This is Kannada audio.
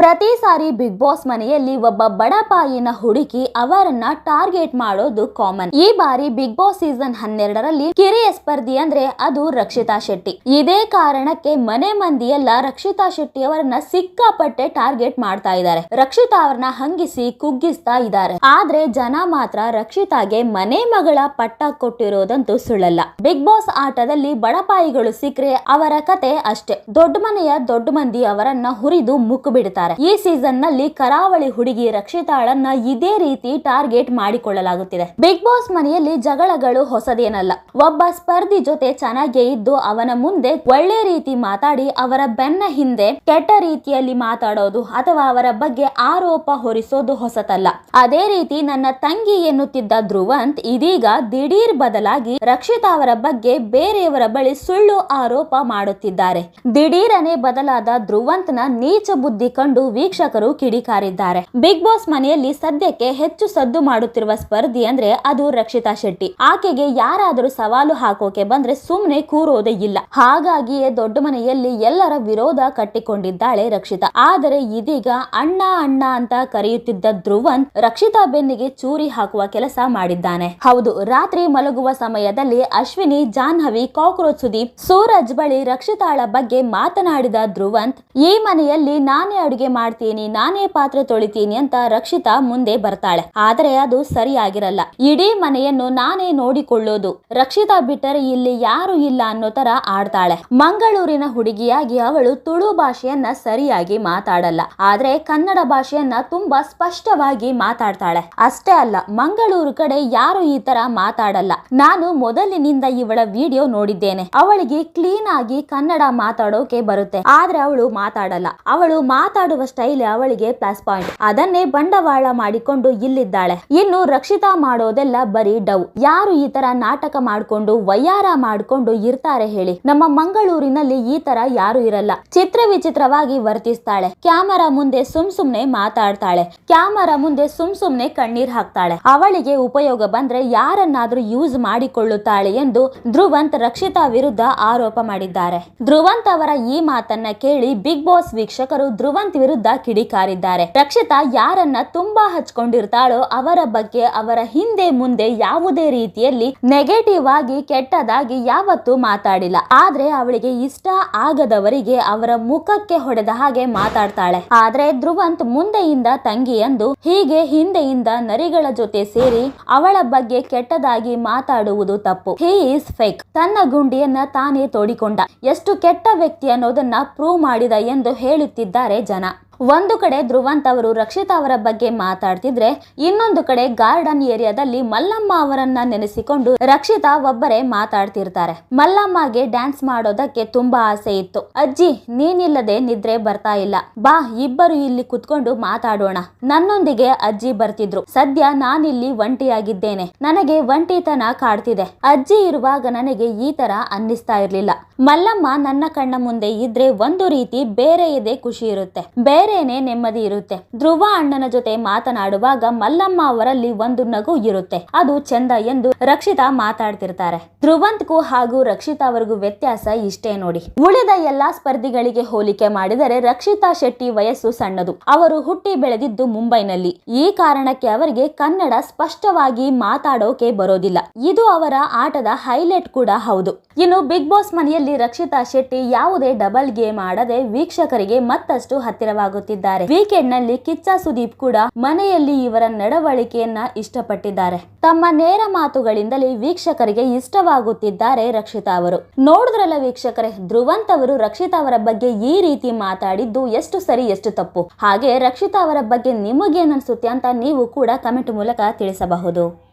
ಪ್ರತಿ ಸಾರಿ ಬಿಗ್ ಬಾಸ್ ಮನೆಯಲ್ಲಿ ಒಬ್ಬ ಬಡಪಾಯಿನ ಹುಡುಕಿ ಅವರನ್ನ ಟಾರ್ಗೆಟ್ ಮಾಡೋದು ಕಾಮನ್. ಈ ಬಾರಿ ಬಿಗ್ ಬಾಸ್ ಸೀಸನ್ ಹನ್ನೆರಡರಲ್ಲಿ ಕಿರಿಯ ಸ್ಪರ್ಧಿ ಅಂದ್ರೆ ಅದು ರಕ್ಷಿತಾ ಶೆಟ್ಟಿ. ಇದೇ ಕಾರಣಕ್ಕೆ ಮನೆ ಮಂದಿಯೆಲ್ಲ ರಕ್ಷಿತಾ ಶೆಟ್ಟಿ ಅವರನ್ನ ಸಿಕ್ಕಾಪಟ್ಟೆ ಟಾರ್ಗೆಟ್ ಮಾಡ್ತಾ ಇದ್ದಾರೆ. ರಕ್ಷಿತಾ ಅವರನ್ನ ಹಂಗಿಸಿ ಕುಗ್ಗಿಸ್ತಾ ಇದ್ದಾರೆ. ಆದ್ರೆ ಜನ ಮಾತ್ರ ರಕ್ಷಿತಾಗೆ ಮನೆ ಮಗಳ ಪಟ್ಟ ಕೊಟ್ಟಿರೋದಂತೂ ಸುಳ್ಳಲ್ಲ. ಬಿಗ್ ಬಾಸ್ ಆಟದಲ್ಲಿ ಬಡಪಾಯಿಗಳು ಸಿಕ್ಕರೆ ಅವರ ಕತೆ ಅಷ್ಟೇ. ದೊಡ್ಡ ಮನೆಯ ದೊಡ್ಡ ಮಂದಿ ಅವರನ್ನ ಹುರಿದು ಮುಕ್ಕು ಬಿಡ್ತಾರೆ. ಈ ಸೀಸನ್ನಲ್ಲಿ ಕರಾವಳಿ ಹುಡುಗಿ ರಕ್ಷಿತಾಳನ್ನ ಇದೇ ರೀತಿ ಟಾರ್ಗೆಟ್ ಮಾಡಿಕೊಳ್ಳಲಾಗುತ್ತಿದೆ. ಬಿಗ್ ಬಾಸ್ ಮನೆಯಲ್ಲಿ ಜಗಳಗಳು ಹೊಸದೇನಲ್ಲ. ಒಬ್ಬ ಸ್ಪರ್ಧಿ ಜೊತೆ ಚೆನ್ನಾಗೇ ಇದ್ದು ಅವನ ಮುಂದೆ ಒಳ್ಳೆ ರೀತಿ ಮಾತಾಡಿ ಅವರ ಬೆನ್ನ ಹಿಂದೆ ಕೆಟ್ಟ ರೀತಿಯಲ್ಲಿ ಮಾತಾಡೋದು ಅಥವಾ ಅವರ ಬಗ್ಗೆ ಆರೋಪ ಹೊರಿಸೋದು ಹೊಸತಲ್ಲ. ಅದೇ ರೀತಿ ನನ್ನ ತಂಗಿ ಎನ್ನುತ್ತಿದ್ದ ಧ್ರುವಂತ್ ಇದೀಗ ದಿಢೀರ್ ಬದಲಾಗಿ ರಕ್ಷಿತಾ ಅವರ ಬಗ್ಗೆ ಬೇರೆಯವರ ಬಳಿ ಸುಳ್ಳು ಆರೋಪ ಮಾಡುತ್ತಿದ್ದಾರೆ. ದಿಢೀರನೆ ಬದಲಾದ ಧ್ರುವಂತ್ನ ನೀಚ ಬುದ್ಧಿ ಕಂಡು ವೀಕ್ಷಕರು ಕಿಡಿಕಾರಿದ್ದಾರೆ. ಬಿಗ್ ಬಾಸ್ ಮನೆಯಲ್ಲಿ ಸದ್ಯಕ್ಕೆ ಹೆಚ್ಚು ಸದ್ದು ಮಾಡುತ್ತಿರುವ ಸ್ಪರ್ಧಿ ಅಂದ್ರೆ ಅದು ರಕ್ಷಿತಾ ಶೆಟ್ಟಿ. ಆಕೆಗೆ ಯಾರಾದರೂ ಸವಾಲು ಹಾಕೋಕೆ ಬಂದ್ರೆ ಸುಮ್ನೆ ಕೂರೋದೇ ಇಲ್ಲ. ಹಾಗಾಗಿಯೇ ದೊಡ್ಡ ಮನೆಯಲ್ಲಿ ಎಲ್ಲರ ವಿರೋಧ ಕಟ್ಟಿಕೊಂಡಿದ್ದಾಳೆ ರಕ್ಷಿತಾ. ಆದರೆ ಇದೀಗ ಅಣ್ಣ ಅಣ್ಣ ಅಂತ ಕರೆಯುತ್ತಿದ್ದ ಧ್ರುವಂತ್ ರಕ್ಷಿತಾ ಬೆನ್ನಿಗೆ ಚೂರಿ ಹಾಕುವ ಕೆಲಸ ಮಾಡಿದ್ದಾನೆ. ಹೌದು, ರಾತ್ರಿ ಮಲಗುವ ಸಮಯದಲ್ಲಿ ಅಶ್ವಿನಿ, ಜಾಹ್ನವಿ, ಕಾಕ್ರೋಚ್ ಸುದೀಪ್, ಸೂರಜ್ ಬಳಿ ರಕ್ಷಿತಾಳ ಬಗ್ಗೆ ಮಾತನಾಡಿದ ಧ್ರುವಂತ್, ಈ ಮನೆಯಲ್ಲಿ ನಾನೇ ಅಡುಗೆ ಮಾಡ್ತೀನಿ, ನಾನೇ ಪಾತ್ರೆ ತೊಳಿತೀನಿ ಅಂತ ರಕ್ಷಿತಾ ಮುಂದೆ ಬರ್ತಾಳೆ. ಆದರೆ ಅದು ಸರಿಯಾಗಿರಲ್ಲ. ಇಡೀ ಮನೆಯನ್ನು ನಾನೇ ನೋಡಿಕೊಳ್ಳೋದು. ರಕ್ಷಿತಾ ಬಿಟ್ಟರೆ ಇಲ್ಲಿ ಯಾರು ಇಲ್ಲ ಅನ್ನೋ ತರ ಆಡ್ತಾಳೆ. ಮಂಗಳೂರಿನ ಹುಡುಗಿಯಾಗಿ ಅವಳು ತುಳು ಭಾಷೆಯನ್ನ ಸರಿಯಾಗಿ ಮಾತಾಡಲ್ಲ. ಆದ್ರೆ ಕನ್ನಡ ಭಾಷೆಯನ್ನ ತುಂಬಾ ಸ್ಪಷ್ಟವಾಗಿ ಮಾತಾಡ್ತಾಳೆ. ಅಷ್ಟೇ ಅಲ್ಲ, ಮಂಗಳೂರು ಕಡೆ ಯಾರು ಈ ತರ ಮಾತಾಡಲ್ಲ. ನಾನು ಮೊದಲಿನಿಂದ ಇವಳ ವಿಡಿಯೋ ನೋಡಿದ್ದೇನೆ. ಅವಳಿಗೆ ಕ್ಲೀನ್ ಆಗಿ ಕನ್ನಡ ಮಾತಾಡೋಕೆ ಬರುತ್ತೆ. ಆದ್ರೆ ಅವಳು ಮಾತಾಡಲ್ಲ. ಅವಳು ಮಾತಾಡುವ ಸ್ಟೈಲ್ ಅವಳಿಗೆ ಪ್ಲಸ್ ಪಾಯಿಂಟ್. ಅದನ್ನೇ ಬಂಡವಾಳ ಮಾಡಿಕೊಂಡು ಇಲ್ಲಿದ್ದಾಳೆ. ಇನ್ನು ರಕ್ಷಿತಾ ಮಾಡೋದೆಲ್ಲ ಬರೀ ಡವ್ ಯಾರು ಈ ತರ ನಾಟಕ ಮಾಡ್ಕೊಂಡು, ವಯ್ಯಾರ ಮಾಡ್ಕೊಂಡು ಇರ್ತಾರೆ ಹೇಳಿ. ನಮ್ಮ ಮಂಗಳೂರಿನಲ್ಲಿ ಈ ತರ ಯಾರು ಇರಲ್ಲ. ಚಿತ್ರ ವಿಚಿತ್ರವಾಗಿ ವರ್ತಿಸ್ತಾಳೆ. ಕ್ಯಾಮರಾ ಮುಂದೆ ಸುಮ್ ಸುಮ್ನೆ ಮಾತಾಡ್ತಾಳೆ. ಕ್ಯಾಮರಾ ಮುಂದೆ ಸುಮ್ ಸುಮ್ನೆ ಕಣ್ಣೀರ್ ಹಾಕ್ತಾಳೆ. ಅವಳಿಗೆ ಉಪಯೋಗ ಬಂದ್ರೆ ಯಾರನ್ನಾದ್ರೂ ಯೂಸ್ ಮಾಡಿಕೊಳ್ಳುತ್ತಾಳೆ ಎಂದು ಧ್ರುವಂತ್ ರಕ್ಷಿತಾ ವಿರುದ್ಧ ಆರೋಪ ಮಾಡಿದ್ದಾರೆ. ಧ್ರುವಂತ್ ಅವರ ಈ ಮಾತನ್ನ ಕೇಳಿ ಬಿಗ್ ಬಾಸ್ ವೀಕ್ಷಕರು ಧ್ರುವಂತ್ ವಿರುದ್ಧ ಕಿಡಿಕಾರಿದ್ದಾರೆ. ರಕ್ಷಿತಾ ಯಾರನ್ನ ತುಂಬಾ ಹಚ್ಕೊಂಡಿರ್ತಾಳೋ ಅವರ ಬಗ್ಗೆ ಅವರ ಹಿಂದೆ ಮುಂದೆ ಯಾವುದೇ ರೀತಿಯಲ್ಲಿ ನೆಗೆಟಿವ್ ಆಗಿ ಕೆಟ್ಟದಾಗಿ ಯಾವತ್ತೂ ಮಾತಾಡಿಲ್ಲ. ಆದ್ರೆ ಅವಳಿಗೆ ಇಷ್ಟ ಆಗದವರಿಗೆ ಅವರ ಮುಖಕ್ಕೆ ಹೊಡೆದ ಹಾಗೆ ಮಾತಾಡ್ತಾಳೆ. ಆದ್ರೆ ಧ್ರುವಂತ್ ಮುಂದೆಯಿಂದ ತಂಗಿ ಎಂದು ಹೀಗೆ ಹಿಂದೆಯಿಂದ ನರಿಗಳ ಜೊತೆ ಸೇರಿ ಅವಳ ಬಗ್ಗೆ ಕೆಟ್ಟದಾಗಿ ಮಾತಾಡುವುದು ತಪ್ಪು. ಹಿ ಈಸ್ ಫೇಕ್ ತನ್ನ ಗುಂಡಿಯನ್ನ ತಾನೇ ತೋಡಿಕೊಂಡ. ಎಷ್ಟು ಕೆಟ್ಟ ವ್ಯಕ್ತಿ ಅನ್ನೋದನ್ನ ಪ್ರೂವ್ ಮಾಡಿದ ಎಂದು ಹೇಳುತ್ತಿದ್ದಾರೆ ಜನ. ಒಂದು ಕಡೆ ಧ್ರುವಂತ್ ಅವರು ರಕ್ಷಿತಾ ಅವರ ಬಗ್ಗೆ ಮಾತಾಡ್ತಿದ್ರೆ ಇನ್ನೊಂದು ಕಡೆ ಗಾರ್ಡನ್ ಏರಿಯಾದಲ್ಲಿ ಮಲ್ಲಮ್ಮ ಅವರನ್ನ ನೆನೆಸಿಕೊಂಡು ರಕ್ಷಿತಾ ಒಬ್ಬರೇ ಮಾತಾಡ್ತಿರ್ತಾರೆ. ಮಲ್ಲಮ್ಮಗೆ ಡ್ಯಾನ್ಸ್ ಮಾಡೋದಕ್ಕೆ ತುಂಬಾ ಆಸೆ ಇತ್ತು. ಅಜ್ಜಿ, ನೀನಿಲ್ಲದೆ ನಿದ್ರೆ ಬರ್ತಾ ಇಲ್ಲ. ಬಾ, ಇಬ್ಬರು ಇಲ್ಲಿ ಕುತ್ಕೊಂಡು ಮಾತಾಡೋಣ. ನನ್ನೊಂದಿಗೆ ಅಜ್ಜಿ ಬರ್ತಿದ್ರು. ಸದ್ಯ ನಾನಿಲ್ಲಿ ಒಂಟಿಯಾಗಿದ್ದೇನೆ. ನನಗೆ ಒಂಟಿತನ ಕಾಡ್ತಿದೆ. ಅಜ್ಜಿ ಇರುವಾಗ ನನಗೆ ಈ ತರ ಅನ್ನಿಸ್ತಾ ಇರ್ಲಿಲ್ಲ. ಮಲ್ಲಮ್ಮ ನನ್ನ ಕಣ್ಣ ಮುಂದೆ ಇದ್ರೆ ಒಂದು ರೀತಿ ಬೇರೆ ಇದೆ ಖುಷಿ ಇರುತ್ತೆ. ಬೇರೆನೆ ನೆಮ್ಮದಿ ಇರುತ್ತೆ. ಧ್ರುವ ಅಣ್ಣನ ಜೊತೆ ಮಾತನಾಡುವಾಗ ಮಲ್ಲಮ್ಮ ಅವರಲ್ಲಿ ಒಂದು ನಗು ಇರುತ್ತೆ. ಅದು ಚಂದ ಎಂದು ರಕ್ಷಿತಾ ಮಾತಾಡ್ತಿರ್ತಾರೆ. ಧ್ರುವಂತ್ಗೂ ಹಾಗೂ ರಕ್ಷಿತಾ ಅವರಿಗೂ ವ್ಯತ್ಯಾಸ ಇಷ್ಟೇ ನೋಡಿ. ಉಳಿದ ಎಲ್ಲಾ ಸ್ಪರ್ಧಿಗಳಿಗೆ ಹೋಲಿಕೆ ಮಾಡಿದರೆ ರಕ್ಷಿತಾ ಶೆಟ್ಟಿ ವಯಸ್ಸು ಸಣ್ಣದು. ಅವರು ಹುಟ್ಟಿ ಬೆಳೆದಿದ್ದು ಮುಂಬೈನಲ್ಲಿ. ಈ ಕಾರಣಕ್ಕೆ ಅವರಿಗೆ ಕನ್ನಡ ಸ್ಪಷ್ಟವಾಗಿ ಮಾತಾಡೋಕೆ ಬರೋದಿಲ್ಲ. ಇದು ಅವರ ಆಟದ ಹೈಲೈಟ್ ಕೂಡ ಹೌದು. ಇನ್ನು ಬಿಗ್ ಬಾಸ್ ಮನೆಯಲ್ಲಿ ರಕ್ಷಿತಾ ಶೆಟ್ಟಿ ಯಾವುದೇ ಡಬಲ್ ಗೇಮ್ ಆಡದೆ ವೀಕ್ಷಕರಿಗೆ ಮತ್ತಷ್ಟು ಹತ್ತಿರವಾಗುತ್ತಿದ್ದಾರೆ ವೀಕೆಂಡ್ನಲ್ಲಿ ಕಿಚ್ಚ ಸುದೀಪ್ ಕೂಡ ಮನೆಯಲ್ಲಿ ಇವರ ನಡವಳಿಕೆಯನ್ನ ಇಷ್ಟಪಟ್ಟಿದ್ದಾರೆ. ತಮ್ಮ ನೇರ ಮಾತುಗಳಿಂದಲೇ ವೀಕ್ಷಕರಿಗೆ ಇಷ್ಟವಾಗುತ್ತಿದ್ದಾರೆ ರಕ್ಷಿತಾ ಅವರು. ನೋಡಿದ್ರಲ್ಲ ವೀಕ್ಷಕರೇ, ಧ್ರುವಂತ್ ಅವರು ರಕ್ಷಿತಾ ಅವರ ಬಗ್ಗೆ ಈ ರೀತಿ ಮಾತಾಡಿದ್ದು ಎಷ್ಟು ಸರಿ, ಎಷ್ಟು ತಪ್ಪು? ಹಾಗೆ ರಕ್ಷಿತಾ ಅವರ ಬಗ್ಗೆ ನಿಮಗೇನನ್ಸುತ್ತೆ ಅಂತ ನೀವು ಕೂಡ ಕಮೆಂಟ್ ಮೂಲಕ ತಿಳಿಸಬಹುದು.